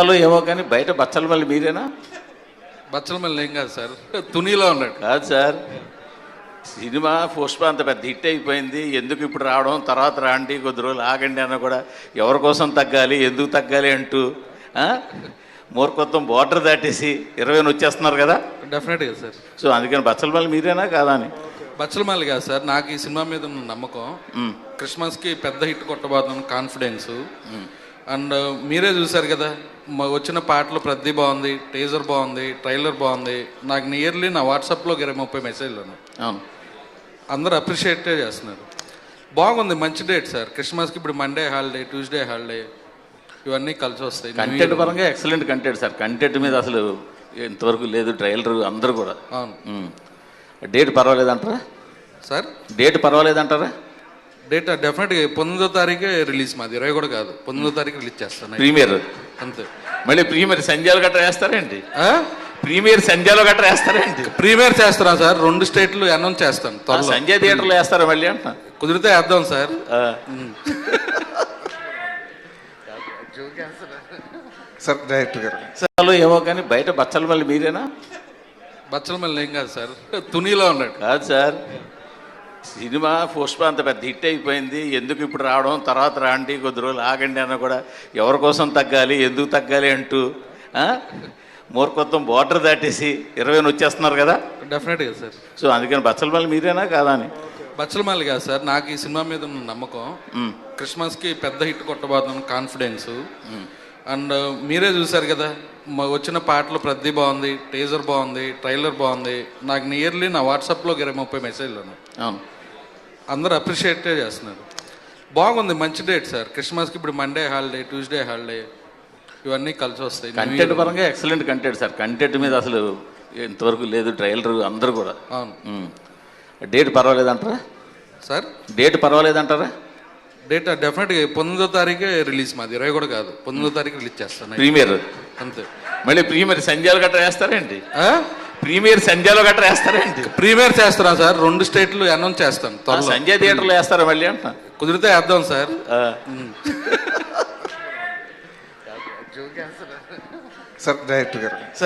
సినిమాలో ఏమో కానీ బయట బచ్చల మళ్ళీ మీరేనా? బచ్చల మళ్ళీ ఏం కాదు సార్. తునిలో ఉన్నాడు కాదు సార్. సినిమా పుష్ప అంత పెద్ద హిట్ అయిపోయింది. ఎందుకు ఇప్పుడు రావడం? తర్వాత రాండి కొద్ది రోజులు ఆగండి అన్న కూడా ఎవరి కోసం తగ్గాలి ఎందుకు తగ్గాలి అంటూ? మూర్ఖత్వం బోర్డర్ దాటేసి ఇరవై వచ్చేస్తున్నారు కదా? డెఫినెట్గా సార్. సో అందుకని బచ్చల మళ్ళీ మీరేనా కాదా అని? బచ్చల మళ్ళీ కాదు సార్. నాకు ఈ సినిమా మీద ఉన్న నమ్మకం క్రిస్మస్కి పెద్ద హిట్ కొట్టబోతున్నాను కాన్ఫిడెన్స్ అండ్ మీరే చూసారు కదా వచ్చిన పాటలు ప్రతి బాగుంది టీజర్ బాగుంది ట్రైలర్ బాగుంది. నాకు నియర్లీ నా వాట్సాప్లో ఇరవై ముప్పై మెసేజ్లు ఉన్నాయి అవును. అందరూ అప్రిషియేట్ చేస్తున్నారు. బాగుంది మంచి డేట్ సార్. క్రిస్మస్కి ఇప్పుడు మండే హాలిడే ట్యూస్డే హాలిడే ఇవన్నీ కలిసి వస్తాయి. కంటెంట్ పరంగా ఎక్సలెంట్ కంటెంట్ సార్. కంటెంట్ మీద అసలు ఇంతవరకు లేదు ట్రైలర్ అందరూ కూడా. అవును. డేట్ పర్వాలేదంటారా? సార్? డేట్ పర్వాలేదంటారా? డేట్ డెఫినెట్గా పంతొమ్మిదో తారీఖే రిలీజ్ మాది. ఇరవై కూడా కాదు. పంతొమ్మిదో తారీఖు రిలీజ్ చేస్తాను. ప్రీమియర్ అంతే. మళ్ళీ ప్రీమియర్ సంధ్యాలు గట్రా వేస్తారేంటి? ఆ? ప్రీమియర్ సంధ్యాలో గట్రా వేస్తారేంటి? ప్రీమియర్ చేస్తున్నా సార్ రెండు స్టేట్లు అనౌన్స్ చేస్తాను త్వరలో. సంజయ్ థియేటర్లో వేస్తారా మళ్ళీ అంటున్నా? కుదిరితే వేద్దాం సార్. ఆ, సార్ డైరెక్టర్ గారు. ఏమో కానీ బయట బచ్చల మళ్ళీ మీరేనా? బచ్చల మళ్ళీ ఏం కాదు సార్. తునిలో ఉన్నాడు. కాదు సార్. సినిమా పుష్ప అంత పెద్ద హిట్ అయిపోయింది. ఎందుకు ఇప్పుడు రావడం? తర్వాత రాండి కొద్ది రోజులు ఆగండి అన్న కూడా ఎవరి కోసం తగ్గాలి ఎందుకు తగ్గాలి అంటూ? మూర్ఖత్వం బోర్డర్ దాటేసి ఇరవై వచ్చేస్తున్నారు కదా? డెఫినెట్గా సార్. సో అందుకని బచ్చల మళ్ళీ మీరేనా కాదా అని? బచ్చల మళ్ళీ కాదు సార్ నాకు ఈ సినిమా మీద ఉన్న నమ్మకం క్రిస్మస్కి పెద్ద హిట్ కొట్టబోతున్నాను కాన్ఫిడెన్స్ అండ్ మీరే చూసారు కదా మ- వచ్చిన పాటలు ప్రతి బాగుంది టీజర్ బాగుంది ట్రైలర్ బాగుంది. నాకు నియర్లీ నా వాట్సాప్లో ఇరవై ముప్పై మెసేజ్లు ఉన్నాయి అవును. అందరూ అప్రిషియేట్ చేస్తున్నారు. బాగుంది మంచి డేట్ సార్. క్రిస్మస్కి ఇప్పుడు మండే హాలిడే ట్యూస్డే హాలిడే ఇవన్నీ కలిసి వస్తాయి. కంటెంట్ పరంగా ఎక్సలెంట్ కంటెంట్ సార్. కంటెంట్ మీద అసలు ఇంతవరకు లేదు ట్రైలర్ అందరూ కూడా. అవును. డేట్ పర్వాలేదంటారా? సార్? డేట్ పర్వాలేదంటారా? డేట్ డెఫినెట్గా పంతొమ్మిదో తారీఖే రిలీజ్ మాది. ఇరవై కూడా కాదు. పంతొమ్మిదో తారీఖు రిలీజ్ చేస్తాను. ప్రీమియర్ అంతే. మళ్ళీ ప్రీమియర్ సంధ్యాలు గట్రా వేస్తారేంటి? ప్రీమియర్ సంధ్యాలో గట్రా వేస్తారేంటి ప్రీమియర్ చేస్తున్నా సార్ రెండు స్టేట్లు అనౌన్స్ చేస్తాను త్వరలో. సంజయ్ థియేటర్లో వేస్తారా మళ్ళీ అంటున్నా? కుదిరితే వేద్దాం సార్. ఆ, సార్ డైరెక్టర్ గారు.